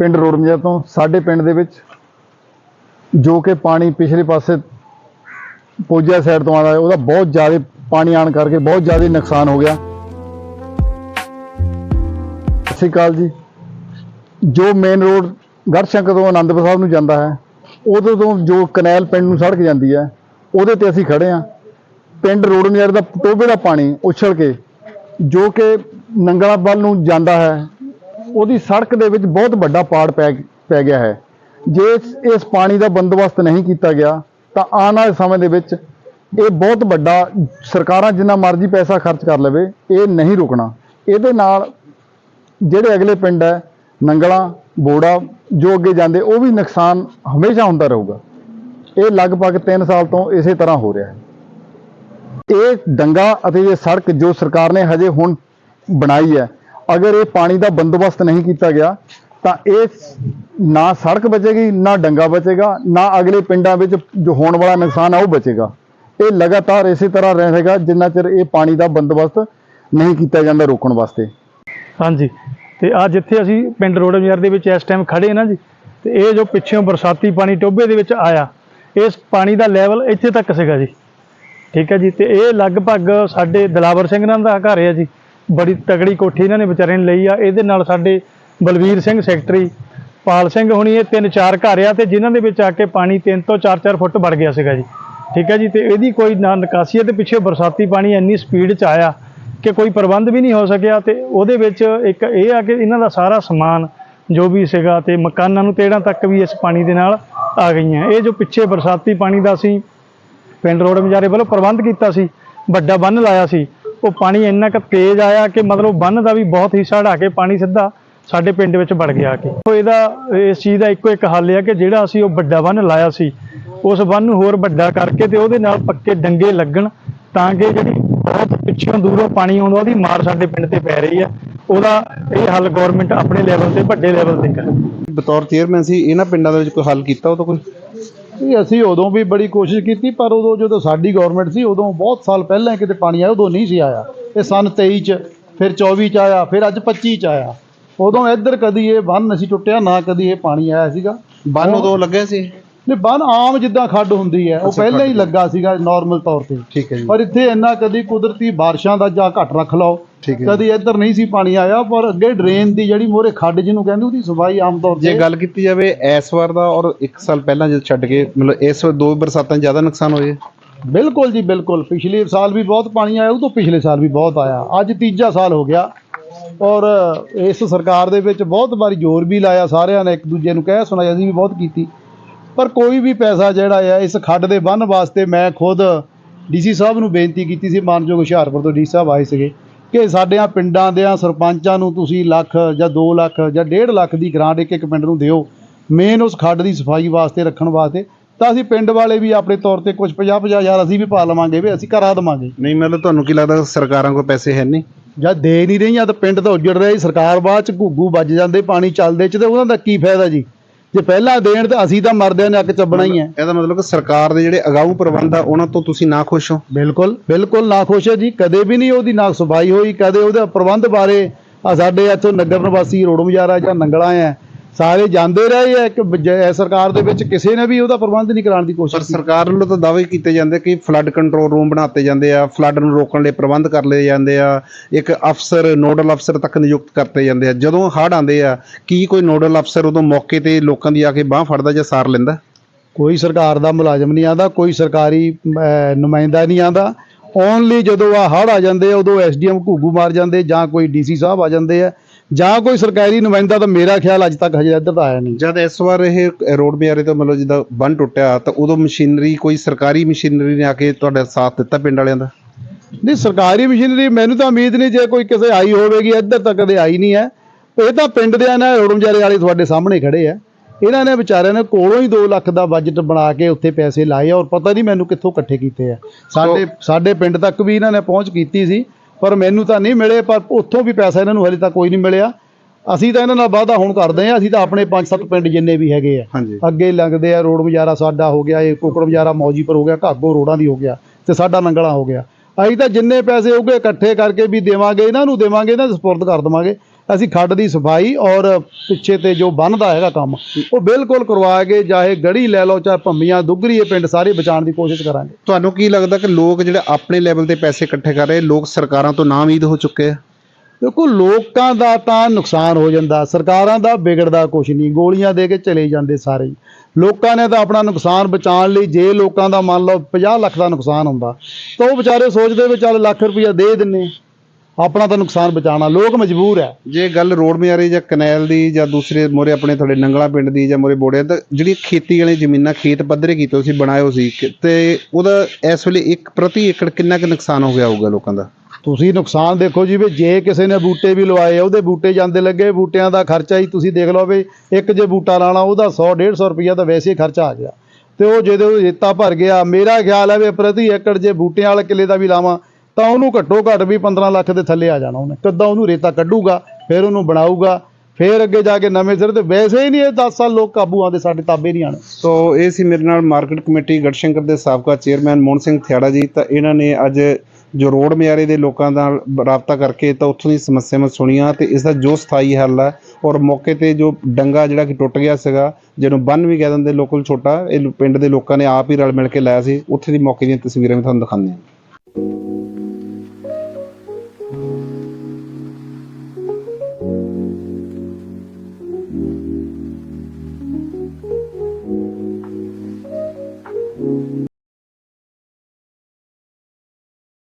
ਪਿੰਡ ਰੋੜਮਜਾ ਤੋਂ, ਸਾਡੇ ਪਿੰਡ ਦੇ ਵਿੱਚ ਜੋ ਕਿ ਪਾਣੀ ਪਿਛਲੇ ਪਾਸੇ ਪੋਜਿਆ ਸਾਈਡ ਤੋਂ ਆਉਂਦਾ ਉਹਦਾ ਬਹੁਤ ਜ਼ਿਆਦਾ ਪਾਣੀ ਆਣ ਕਰਕੇ ਬਹੁਤ ਜ਼ਿਆਦਾ ਨੁਕਸਾਨ ਹੋ ਗਿਆ। ਸਤਿ ਸ਼੍ਰੀ ਅਕਾਲ ਜੀ। ਜੋ ਮੇਨ ਰੋਡ ਗੜਸ਼ੰਕਰ ਤੋਂ ਆਨੰਦਪੁਰ ਸਾਹਿਬ ਨੂੰ ਜਾਂਦਾ ਹੈ ਉਦੋਂ ਤੋਂ ਜੋ ਕਨੈਲ ਪਿੰਡ ਨੂੰ ਸੜਕ ਜਾਂਦੀ ਹੈ, ਉਹਦੇ ਤੇ ਅਸੀਂ ਖੜੇ ਹਾਂ। ਪਿੰਡ ਰੋੜਮਜਾ ਦਾ ਟੋਬੇ ਦਾ ਪਾਣੀ ਉਛਲ ਕੇ ਜੋ ਕਿ ਨੰਗਲਾ ਵੱਲ ਨੂੰ ਜਾਂਦਾ ਹੈ ਉਹਦੀ ਸੜਕ ਦੇ ਵਿੱਚ ਬਹੁਤ ਵੱਡਾ ਪਾੜ ਪੈ ਪੈ ਗਿਆ ਹੈ। ਜੇ ਇਸ ਪਾਣੀ ਦਾ ਬੰਦੋਬਸਤ ਨਹੀਂ ਕੀਤਾ ਗਿਆ, ਤਾਂ ਆਉਣ ਵਾਲੇ ਸਮੇਂ ਦੇ ਵਿੱਚ ਇਹ ਬਹੁਤ ਵੱਡਾ, ਸਰਕਾਰਾਂ ਜਿੰਨਾ ਮਰਜ਼ੀ ਪੈਸਾ ਖਰਚ ਕਰ ਲਵੇ, ਇਹ ਨਹੀਂ ਰੁਕਣਾ। ਇਹਦੇ ਨਾਲ ਜਿਹੜੇ ਅਗਲੇ ਪਿੰਡ ਹੈ, ਨੰਗਲਾ, ਬੋੜਾ, ਜੋ ਅੱਗੇ ਜਾਂਦੇ, ਉਹ ਵੀ ਨੁਕਸਾਨ ਹਮੇਸ਼ਾ ਹੁੰਦਾ ਰਹੂਗਾ। ਇਹ ਲਗਭਗ 3 ਸਾਲ ਤੋਂ ਇਸੇ ਤਰ੍ਹਾਂ ਹੋ ਰਿਹਾ ਹੈ। ਇਹ ਡੰਗਾ ਅਤੇ ਇਹ ਸੜਕ ਜੋ ਸਰਕਾਰ ਨੇ ਹਜੇ ਹੁਣ ਬਣਾਈ ਹੈ ਅਗਰ ਇਹ ਪਾਣੀ ਦਾ ਬੰਦੋਬਸਤ ਨਹੀਂ ਕੀਤਾ ਗਿਆ, ਤਾਂ ਇਹ ਨਾ ਸੜਕ ਬਚੇਗੀ, ਨਾ ਡੰਗਾ ਬਚੇਗਾ, ਨਾ ਅਗਲੇ ਪਿੰਡਾਂ ਵਿੱਚ ਜੋ ਹੋਣ ਵਾਲਾ ਨੁਕਸਾਨ ਆ, ਉਹ ਬਚੇਗਾ। ਇਹ ਲਗਾਤਾਰ ਇਸੇ ਤਰ੍ਹਾਂ ਰਹੇਗਾ, ਜਿੰਨਾ ਚਿਰ ਇਹ ਪਾਣੀ ਦਾ ਬੰਦੋਬਸਤ ਨਹੀਂ ਕੀਤਾ ਜਾਂਦਾ ਰੋਕਣ ਵਾਸਤੇ। ਹਾਂਜੀ। ਤੇ ਆ ਜਿੱਥੇ ਅਸੀਂ ਪਿੰਡ ਰੋਡ ਰੋਡਮਯਾਰ ਦੇ ਵਿੱਚ ਇਸ ਟਾਈਮ ਖੜੇ ਨਾ ਜੀ। ਤੇ ਇਹ ਜੋ ਪਿੱਛੋਂ ਬਰਸਾਤੀ ਪਾਣੀ ਟੋਬੇ ਦੇ ਵਿੱਚ ਆਇਆ, ਇਸ ਪਾਣੀ ਦਾ ਲੈਵਲ ਇੱਥੇ ਤੱਕ ਸੀਗਾ ਜੀ। ਠੀਕ ਹੈ ਜੀ, ਤੇ ਇਹ ਲਗਭਗ ਸਾਡੇ ਦਲਾਵਰ ਸਿੰਘ ਨਾਲ ਦਾ ਘਰ ਹੈ ਜੀ। ਬੜੀ ਤਗੜੀ ਕੋਠੀ ਇਹਨਾਂ ਨੇ ਵਿਚਾਰੇ ਨੇ ਲਈ ਆ। ਇਹਦੇ ਨਾਲ ਸਾਡੇ ਬਲਵੀਰ ਸਿੰਘ ਸੈਕਟਰੀ, ਪਾਲ ਸਿੰਘ ਹੁਣੀ, ਇਹ ਤਿੰਨ ਚਾਰ ਘਰ ਆ ਤੇ ਜਿਨ੍ਹਾਂ ਦੇ ਵਿੱਚ ਆ ਕੇ ਪਾਣੀ ਤਿੰਨ ਤੋਂ 4-4 ਫੁੱਟ ਵੜ ਗਿਆ ਸੀਗਾ ਜੀ। ਠੀਕ ਹੈ ਜੀ, ਤੇ ਇਹਦੀ ਕੋਈ ਨਾ ਨਿਕਾਸੀ ਹੈ ਤੇ ਪਿੱਛੇ ਬਰਸਾਤੀ ਪਾਣੀ ਇੰਨੀ ਸਪੀਡ 'ਚ ਆਇਆ ਕਿ ਕੋਈ ਪ੍ਰਬੰਧ ਵੀ ਨਹੀਂ ਹੋ ਸਕਿਆ ਤੇ ਉਹਦੇ ਵਿੱਚ ਇੱਕ ਇਹ ਆ ਕਿ ਇਹਨਾਂ ਦਾ ਸਾਰਾ ਸਮਾਨ ਜੋ ਵੀ ਸੀਗਾ ਤੇ ਮਕਾਨਾਂ ਨੂੰ ਤੇੜਾਂ ਤੱਕ ਵੀ ਇਸ ਪਾਣੀ ਦੇ ਨਾਲ ਆ ਗਈਆਂ। ਇਹ ਜੋ ਪਿੱਛੇ ਬਰਸਾਤੀ ਪਾਣੀ ਦਾ ਸੀ ਪਿੰਡ ਰੋਡ ਮਜਾਰੇ ਵੱਲੋਂ ਪ੍ਰਬੰਧ ਕੀਤਾ ਸੀ, ਵੱਡਾ ਬੰਨ ਲਾਇਆ ਸੀ ਉਹ ਪਾਣੀ ਇੰਨਾ ਕੁ ਤੇਜ਼ ਆਇਆ ਕਿ ਮਤਲਬ ਬੰਨ ਦਾ ਵੀ ਬਹੁਤ ਹਿੱਸਾ ਢਾ ਕੇ ਪਾਣੀ ਸਿੱਧਾ ਸਾਡੇ ਪਿੰਡ ਵਿੱਚ ਵੜ ਗਿਆ ਕਿ। ਉਹ ਇਹਦਾ, ਇਸ ਚੀਜ਼ ਦਾ ਇੱਕੋ ਇੱਕ ਹੱਲ ਹੈ ਕਿ ਜਿਹੜਾ ਅਸੀਂ ਉਹ ਵੱਡਾ ਬੰਨ ਲਾਇਆ ਸੀ, ਉਸ ਬੰਨ ਨੂੰ ਹੋਰ ਵੱਡਾ ਕਰਕੇ ਤੇ ਉਹਦੇ ਨਾਲ ਪੱਕੇ ਡੰਗੇ ਲੱਗਣ ਤਾਂ ਕਿ ਜਿਹੜੀ ਬਹੁਤ ਪਿੱਛੋਂ ਦੂਰੋਂ ਪਾਣੀ ਆਉਂਦਾ, ਉਹਦੀ ਮਾਰ ਸਾਡੇ ਪਿੰਡ ਤੇ ਪੈ ਰਹੀ ਹੈ ਉਹਦਾ ਇਹ ਹੱਲ ਗਵਰਨਮੈਂਟ ਆਪਣੇ ਲੈਵਲ ਤੇ ਵੱਡੇ ਲੈਵਲ ਤੇ ਕਰੇ। ਬਤੌਰ ਚੇਅਰਮੈਨ ਸੀ, ਇਹਨਾਂ ਪਿੰਡਾਂ ਦੇ ਵਿੱਚ ਕੋਈ ਹੱਲ ਕੀਤਾ ਉਹ ਤਾਂ ਕੋਈ? ਇਹ ਅਸੀਂ ਉਦੋਂ ਵੀ ਬੜੀ ਕੋਸ਼ਿਸ਼ ਕੀਤੀ, ਪਰ ਉਦੋਂ ਜਦੋਂ ਸਾਡੀ ਗਵਰਨਮੈਂਟ ਸੀ, ਉਦੋਂ ਬਹੁਤ ਸਾਲ ਪਹਿਲਾਂ ਕਿਤੇ ਪਾਣੀ ਆਇਆ, ਉਦੋਂ ਨਹੀਂ ਸੀ ਆਇਆ। ਇਹ ਸਨ 23 ਚ, ਫਿਰ 24 ਚ ਆਇਆ, ਫਿਰ ਅੱਜ 25 ਚ ਆਇਆ। ਉਦੋਂ ਇੱਧਰ ਕਦੀ ਇਹ ਬੰਨ ਨਹੀਂ ਸੀ ਟੁੱਟਿਆ, ਨਾ ਕਦੀ ਇਹ ਪਾਣੀ ਆਇਆ ਸੀਗਾ। ਬੰਨ ਉਦੋਂ ਲੱਗਿਆ ਸੀ। ਨਹੀਂ ਬੰਨ ਆਮ ਜਿੱਦਾਂ ਖੱਡ ਹੁੰਦੀ ਹੈ ਉਹ ਅੱਛਾ, ਪਹਿਲਾਂ ਹੀ ਖੱਡ। ਲੱਗਾ ਸੀਗਾ ਨਾਰਮਲ ਤੌਰ ਤੇ। ਠੀਕ ਹੈ ਜੀ। ਪਰ ਇੱਥੇ ਇੰਨਾ ਕਦੀ ਕੁਦਰਤੀ ਬਾਰਿਸ਼ਾਂ ਦਾ ਜਾਂ ਘੱਟ ਰੱਖ ਲਓ ਠੀਕ ਹੈ ਕਦੀ ਇੱਧਰ ਨਹੀਂ ਸੀ ਪਾਣੀ ਆਇਆ ਪਰ ਅੱਗੇ ਡਰੇਨ ਦੀ ਜਿਹੜੀ ਮੋਰੇ ਖੱਡ ਜਿਹਨੂੰ ਕਹਿੰਦੇ ਉਹਦੀ ਸਫ਼ਾਈ ਆਮ ਤੌਰ ਜੇ ਤੇ ਗੱਲ ਕੀਤੀ ਜਾਵੇ ਇਸ ਵਾਰ ਦਾ ਔਰ 1 ਸਾਲ ਪਹਿਲਾਂ ਜਦ ਛੱਡ ਕੇ ਮਤਲਬ ਇਸ ਵਾਰ ਦੋ ਬਰਸਾਤਾਂ 'ਚ ਜ਼ਿਆਦਾ ਨੁਕਸਾਨ ਹੋਏ। ਬਿਲਕੁਲ ਜੀ ਬਿਲਕੁਲ। ਪਿਛਲੇ ਸਾਲ ਵੀ ਬਹੁਤ ਪਾਣੀ ਆਇਆ ਉਹ ਤੋਂ ਪਿਛਲੇ ਸਾਲ ਵੀ ਬਹੁਤ ਆਇਆ। ਅੱਜ ਤੀਜਾ ਸਾਲ ਹੋ ਗਿਆ। ਔਰ ਇਸ ਸਰਕਾਰ ਦੇ ਵਿੱਚ ਬਹੁਤ ਵਾਰੀ ਜ਼ੋਰ ਵੀ ਲਾਇਆ ਸਾਰਿਆਂ ਨੇ ਇੱਕ ਦੂਜੇ ਨੂੰ ਕਹਿ ਸੁਣਾਇਆ ਅਸੀਂ ਵੀ ਬਹੁਤ ਕੀਤੀ। ਪਰ ਕੋਈ ਵੀ ਪੈਸਾ ਜਿਹੜਾ ਆ ਇਸ ਖੱਡ ਦੇ ਬੰਨ ਵਾਸਤੇ ਮੈਂ ਖੁਦ ਡੀਸੀ ਸਾਹਿਬ ਨੂੰ ਬੇਨਤੀ ਕੀਤੀ ਸੀ ਮਾਨਯੋਗ ਹੁਸ਼ਿਆਰਪੁਰ ਤੋਂ ਡੀਸੀ ਸਾਹਿਬ ਆਏ ਸੀਗੇ ਕਿ ਸਾਡਿਆਂ ਪਿੰਡਾਂ ਦਿਆਂ ਸਰਪੰਚਾਂ ਨੂੰ ਤੁਸੀਂ ਲੱਖ ਜਾਂ 2 ਲੱਖ ਜਾਂ 1.5 ਲੱਖ ਦੀ ਗ੍ਰਾਂਟ ਇੱਕ ਇੱਕ ਪਿੰਡ ਨੂੰ ਦਿਓ ਮੇਨ ਉਸ ਖੱਡ ਦੀ ਸਫ਼ਾਈ ਵਾਸਤੇ ਰੱਖਣ ਵਾਸਤੇ ਤਾਂ ਅਸੀਂ ਪਿੰਡ ਵਾਲੇ ਵੀ ਆਪਣੇ ਤੌਰ ਤੇ ਕੁਝ 50 50 ਹਜ਼ਾਰ ਅਸੀਂ ਵੀ ਪਾ ਲਵਾਂਗੇ ਵੀ ਅਸੀਂ ਕਰਾ ਦੇਵਾਂਗੇ। ਨਹੀਂ ਮਤਲਬ ਤੁਹਾਨੂੰ ਕੀ ਲੱਗਦਾ ਸਰਕਾਰਾਂ ਕੋਲ ਪੈਸੇ ਹੈ ਨਹੀਂ? ਜਦ ਦੇ ਨਹੀਂ ਰਹੀਆਂ ਤਾਂ ਪਿੰਡ ਤਾਂ ਉੱਜੜ ਰਿਹਾ ਜੀ ਸਰਕਾਰ ਬਾਅਦ ਚ ਘੁੱਗੂ ਵੱਜ ਜਾਂਦੇ ਪਾਣੀ ਚੱਲਦੇ ਚ ਤੇ ਉਹਨਾਂ ਦਾ ਕੀ ਫਾਇਦਾ ਜੀ? ਜੇ ਪਹਿਲਾਂ ਦੇਣ ਤਾਂ ਅਸੀਂ ਤਾਂ ਮਰਦਿਆਂ ਨੇ ਅੱਕ ਚੱਬਣਾ ਹੀ ਹੈ। ਇਹਦਾ ਮਤਲਬ ਕਿ ਸਰਕਾਰ ਦੇ ਜਿਹੜੇ ਅਗਾਊ ਪ੍ਰਬੰਧ ਆ ਉਹਨਾਂ ਤੋਂ ਤੁਸੀਂ ਨਾ ਖੁਸ਼ ਹੋ? ਬਿਲਕੁਲ ਬਿਲਕੁਲ ਨਾ ਖੁਸ਼ ਹੈ ਜੀ। ਕਦੇ ਵੀ ਨਹੀਂ ਉਹਦੀ ਨਾ ਸਫ਼ਾਈ ਹੋਈ ਕਦੇ ਉਹਦੇ ਪ੍ਰਬੰਧ ਬਾਰੇ ਆ ਸਾਡੇ ਇੱਥੋਂ ਨਗਰ ਨਿਵਾਸੀ ਰੋਡ ਮਜਾਰਾ ਜਾਂ ਨੰਗਲਾ ਆ ਸਾਰੇ ਜਾਂਦੇ ਰਹੇ ਆ ਕਿ ਜ- ਸਰਕਾਰ ਦੇ ਵਿੱਚ ਕਿਸੇ ਨੇ ਵੀ ਉਹਦਾ ਪ੍ਰਬੰਧ ਨਹੀਂ ਕਰਾਉਣ ਦੀ ਪਰ ਕੋਸ਼ਿਸ਼ ਕੀਤੀ। ਸਰਕਾਰ ਵੱਲੋਂ ਤਾਂ ਦਾਅਵੇ ਕੀਤੇ ਜਾਂਦੇ ਕਿ ਫਲੱਡ ਕੰਟਰੋਲ ਰੂਮ ਬਣਾਤੇ ਜਾਂਦੇ ਆ ਫਲੱਡ ਨੂੰ ਰੋਕਣ ਲਈ ਪ੍ਰਬੰਧ ਕਰ ਲਏ ਜਾਂਦੇ ਆ ਇੱਕ ਅਫਸਰ ਨੋਡਲ ਅਫਸਰ ਤੱਕ ਨਿਯੁਕਤ ਕਰਤੇ ਜਾਂਦੇ ਆ। ਜਦੋਂ ਹੜ੍ਹ ਆਉਂਦੇ ਆ ਕੀ ਕੋਈ ਨੋਡਲ ਅਫਸਰ ਉਦੋਂ ਮੌਕੇ ਤੇ ਲੋਕਾਂ ਦੀ ਆ ਕੇ ਬਾਹ ਫੜਦਾ ਜਾਂ ਸਾਰ ਲੈਂਦਾ? ਕੋਈ ਸਰਕਾਰ ਦਾ ਮੁਲਾਜ਼ਮ ਨਹੀਂ ਆਂਦਾ ਕੋਈ ਸਰਕਾਰੀ ਅਹ, ਨੁਮਾਇੰਦਾ ਨਹੀਂ ਆਂਦਾ ਓਨਲੀ ਜਦੋਂ ਆ ਹੜ੍ਹ ਆ ਜਾਂਦੇ ਆ ਉਦੋਂ ਐਸਡੀਐਮ ਘੂਗੂ ਮਾਰ ਜਾਂਦੇ ਜਾਂ ਕੋਈ ਡੀਸੀ ਸਾਹਿਬ ਆ ਜਾਂਦੇ ਆ। ਜਾਂ ਕੋਈ ਸਰਕਾਰੀ ਨੁਮਾਇੰਦਾ ਤਾਂ ਮੇਰਾ ਖਿਆਲ ਅੱਜ ਤੱਕ ਹਜੇ ਇੱਧਰ ਤਾਂ ਆਇਆ ਨਹੀਂ। ਜਦ ਇਸ ਵਾਰ ਇਹ ਰੋਡ ਬਿਆਰੇ ਤੋਂ ਮਤਲਬ ਜਿੱਦਾਂ ਬੰਨ ਟੁੱਟਿਆ ਤਾਂ ਉਦੋਂ ਮਸ਼ੀਨਰੀ ਕੋਈ ਸਰਕਾਰੀ ਮਸ਼ੀਨਰੀ ਨੇ ਆ ਕੇ ਤੁਹਾਡਾ ਸਾਥ ਦਿੱਤਾ ਪਿੰਡ ਵਾਲਿਆਂ ਦਾ? ਨਹੀਂ ਸਰਕਾਰੀ ਮਸ਼ੀਨਰੀ ਮੈਨੂੰ ਤਾਂ ਉਮੀਦ ਨਹੀਂ ਜੇ ਕੋਈ ਕਿਸੇ ਆਈ ਹੋਵੇਗੀ ਇੱਧਰ ਤਾਂ ਕਦੇ ਆਈ ਨਹੀਂ ਹੈ। ਇਹ ਤਾਂ ਪਿੰਡ ਦੇ ਨੇ ਰੋੜਮਜਾਰੇ ਵਾਲੇ ਤੁਹਾਡੇ ਸਾਹਮਣੇ ਖੜੇ ਆ। ਇਹਨਾਂ ਨੇ ਵਿਚਾਰਿਆਂ ਨੇ ਕੋਲੋਂ ਹੀ 2 ਲੱਖ ਦਾ ਬਜਟ ਬਣਾ ਕੇ ਉੱਥੇ ਪੈਸੇ ਲਾਏ ਔਰ ਪਤਾ ਨਹੀਂ ਮੈਨੂੰ ਕਿੱਥੋਂ ਇਕੱਠੇ ਕੀਤੇ ਆ। ਸਾਡੇ ਸਾਡੇ ਪਿੰਡ ਤੱਕ ਵੀ ਇਹਨਾਂ ਨੇ ਪਹੁੰਚ ਕੀਤੀ ਸੀ। ਪਰ ਮੈਨੂੰ ਤਾਂ ਨਹੀਂ ਮਿਲੇ ਪਰ ਉੱਥੋਂ ਵੀ ਪੈਸਾ ਇਹਨਾਂ ਨੂੰ ਹਲੇ ਤੱਕ ਕੋਈ ਨਹੀਂ ਮਿਲਿਆ। ਅਸੀਂ ਤਾਂ ਇਹਨਾਂ ਨਾਲ ਵਾਅਦਾ ਹੁਣ ਕਰਦੇ ਆ ਅਸੀਂ ਤਾਂ ਆਪਣੇ 5-7 ਪਿੰਡ ਜਿੰਨੇ ਵੀ ਹੈਗੇ ਆ। ਹਾਂਜੀ। ਅੱਗੇ ਲੰਘਦੇ ਆ ਰੋਡ ਮਜਾਰਾ ਸਾਡਾ ਹੋ ਗਿਆ ਇਹ ਕੁਕੜ ਮਜਾਰਾ ਮੌਜੀਪੁਰ ਹੋ ਗਿਆ ਘਾਗੋ ਰੋਡਾਂ ਦੀ ਹੋ ਗਿਆ ਤੇ ਸਾਡਾ ਨੰਗਲਾ ਹੋ ਗਿਆ। ਅਸੀਂ ਤਾਂ ਜਿੰਨੇ ਪੈਸੇ ਹੋਗੇ ਇਕੱਠੇ ਕਰਕੇ ਵੀ ਦੇਵਾਂਗੇ ਇਹਨਾਂ ਨੂੰ ਦੇਵਾਂਗੇ ਇਹਨਾਂ ਦੇ ਸਪੁਰਦ ਕਰ ਦੇਵਾਂਗੇ। ਅਸੀਂ ਖੱਡ ਦੀ ਸਫ਼ਾਈ ਔਰ ਪਿੱਛੇ ਤੇ ਜੋ ਬੰਨਦਾ ਹੈਗਾ ਕੰਮ ਉਹ ਬਿਲਕੁਲ ਕਰਵਾ ਕੇ ਚਾਹੇ ਗੜੀ ਲੈ ਲਓ ਚਾਹੇ ਭੰਮੀਆਂ ਦੁੱਗਰੀ ਇਹ ਪਿੰਡ ਸਾਰੇ ਬਚਾਉਣ ਦੀ ਕੋਸ਼ਿਸ਼ ਕਰਾਂਗੇ। ਤੁਹਾਨੂੰ ਕੀ ਲੱਗਦਾ ਕਿ ਲੋਕ ਜਿਹੜੇ ਆਪਣੇ ਲੈਵਲ ਤੇ ਪੈਸੇ ਇਕੱਠੇ ਕਰ ਰਹੇ ਲੋਕ ਸਰਕਾਰਾਂ ਤੋਂ ਨਾ ਉਮੀਦ ਹੋ ਚੁੱਕੇ ਆ? ਦੇਖੋ ਲੋਕਾਂ ਦਾ ਤਾਂ ਨੁਕਸਾਨ ਹੋ ਜਾਂਦਾ ਸਰਕਾਰਾਂ ਦਾ ਵਿਗੜਦਾ ਕੁਝ ਨਹੀਂ ਗੋਲੀਆਂ ਦੇ ਕੇ ਚਲੇ ਜਾਂਦੇ ਸਾਰੇ। ਲੋਕਾਂ ਨੇ ਤਾਂ ਆਪਣਾ ਨੁਕਸਾਨ ਬਚਾਉਣ ਲਈ ਜੇ ਲੋਕਾਂ ਦਾ ਮੰਨ ਲਓ 50 ਲੱਖ ਦਾ ਨੁਕਸਾਨ ਹੁੰਦਾ ਤਾਂ ਉਹ ਵਿਚਾਰੇ ਸੋਚਦੇ ਵੀ ਚੱਲ ਲੱਖ ਰੁਪਈਆ ਦੇ ਦਿੰਨੇ ਆਪਣਾ ਤਾਂ ਨੁਕਸਾਨ ਬਚਾਉਣਾ ਲੋਕ ਮਜਬੂਰ ਹੈ। ਜੇ ਗੱਲ ਰੋਡ ਮਿਆਰੇ ਜਾਂ ਕਨੈਲ ਦੀ ਜਾਂ ਦੂਸਰੇ ਮੋਰੇ ਆਪਣੇ ਤੁਹਾਡੇ ਨੰਗਲਾ ਪਿੰਡ ਦੀ ਜਾਂ ਮੋਰੇ ਬੋੜੇ ਤਾਂ ਜਿਹੜੀ ਖੇਤੀ ਵਾਲੀ ਜ਼ਮੀਨਾਂ ਖੇਤ ਪੱਧਰੇ ਕੀਤੇ ਤੁਸੀਂ ਬਣਾਏ ਹੋ ਸੀ ਤੇ ਉਹਦਾ ਇਸ ਵੇਲੇ ਇੱਕ ਪ੍ਰਤੀ ਏਕੜ ਕਿੰਨਾ ਕੁ ਨੁਕਸਾਨ ਹੋ ਗਿਆ ਹੋਊਗਾ ਲੋਕਾਂ ਦਾ? ਤੁਸੀਂ ਨੁਕਸਾਨ ਦੇਖੋ ਜੀ ਵੀ ਜੇ ਕਿਸੇ ਨੇ ਬੂਟੇ ਵੀ ਲਵਾਏ ਆ, ਉਹਦੇ ਬੂਟੇ ਜਾਂਦੇ ਲੱਗੇ ਬੂਟਿਆਂ ਦਾ ਖਰਚਾ ਹੀ ਤੁਸੀਂ ਦੇਖ ਲਓ ਵੀ ਇੱਕ ਜੇ ਬੂਟਾ ਲਾਣਾ ਉਹਦਾ 100 150 ਰੁਪਈਆ ਤਾਂ ਵੈਸੇ ਹੀ ਖਰਚਾ ਆ ਗਿਆ। ਤੇ ਉਹ ਜਦੋਂ ਰੇਤਾ ਭਰ ਗਿਆ ਮੇਰਾ ਖਿਆਲ ਹੈ ਵੀ ਪ੍ਰਤੀ ਏਕੜ ਜੇ ਬੂਟਿਆਂ ਵਾਲੇ ਕਿੱਲੇ ਦਾ ਵੀ ਲਾਵਾਂ ਤਾਂ ਉਹਨੂੰ ਘੱਟੋ ਘੱਟ ਵੀ 15 ਲੱਖ ਦੇ ਥੱਲੇ ਆ ਜਾਣਾ ਉਹਨੇ। ਕਿੱਦਾਂ ਉਹਨੂੰ ਰੇਤਾ ਕੱਢੂਗਾ, ਫਿਰ ਉਹਨੂੰ ਬਣਾਊਗਾ, ਫਿਰ ਅੱਗੇ ਜਾ ਕੇ ਨਵੇਂ ਸਿਰ ਤੇ। ਵੈਸੇ ਹੀ ਨਹੀਂ ਇਹ 10 ਸਾਲ ਲੋਕ ਕਾਬੂ ਆਉਂਦੇ ਸਾਡੇ ਤਾਬੇ ਨਹੀਂ ਆਣੇ ਸੋ ਇਹ ਸੀ ਮੇਰੇ ਨਾਲ ਮਾਰਕੀਟ ਕਮੇਟੀ ਗੜਸ਼ੰਕਰ ਦੇ ਸਾਬਕਾ ਚੇਅਰਮੈਨ ਮੋਹਨ ਸਿੰਘ ਥਿਆੜਾ ਜੀ। ਤਾਂ ਇਹਨਾਂ ਨੇ ਅੱਜ ਜੋ ਰੋਡ ਮਿਆਰੇ ਦੇ ਲੋਕਾਂ ਨਾਲ ਰਾਬਤਾ ਕਰਕੇ ਤਾਂ ਉੱਥੋਂ ਦੀ ਸਮੱਸਿਆਵਾਂ ਸੁਣੀਆਂ ਤੇ ਇਸ ਦਾ ਜੋ ਸਥਾਈ ਹੱਲ ਹੈ ਔਰ ਮੌਕੇ ਤੇ ਜੋ ਡੰਗਾ ਜਿਹੜਾ ਕਿ ਟੁੱਟ ਗਿਆ ਸੀਗਾ, ਜਿਹਨੂੰ ਬੰਨ ਵੀ ਕਹਿ ਦਿੰਦੇ ਲੋਕਲ ਛੋਟਾ, ਇਹ ਪਿੰਡ ਦੇ ਲੋਕਾਂ ਨੇ ਆਪ ਹੀ ਰਲ ਮਿਲ ਕੇ ਲਾਇਆ ਸੀ। ਉੱਥੇ ਦੀ ਮੌਕੇ ਦੀਆਂ ਤਸਵੀਰਾਂ ਵੀ ਤੁਹਾਨੂੰ ਦਿਖਾਉਂਦੇ ਹਾਂ।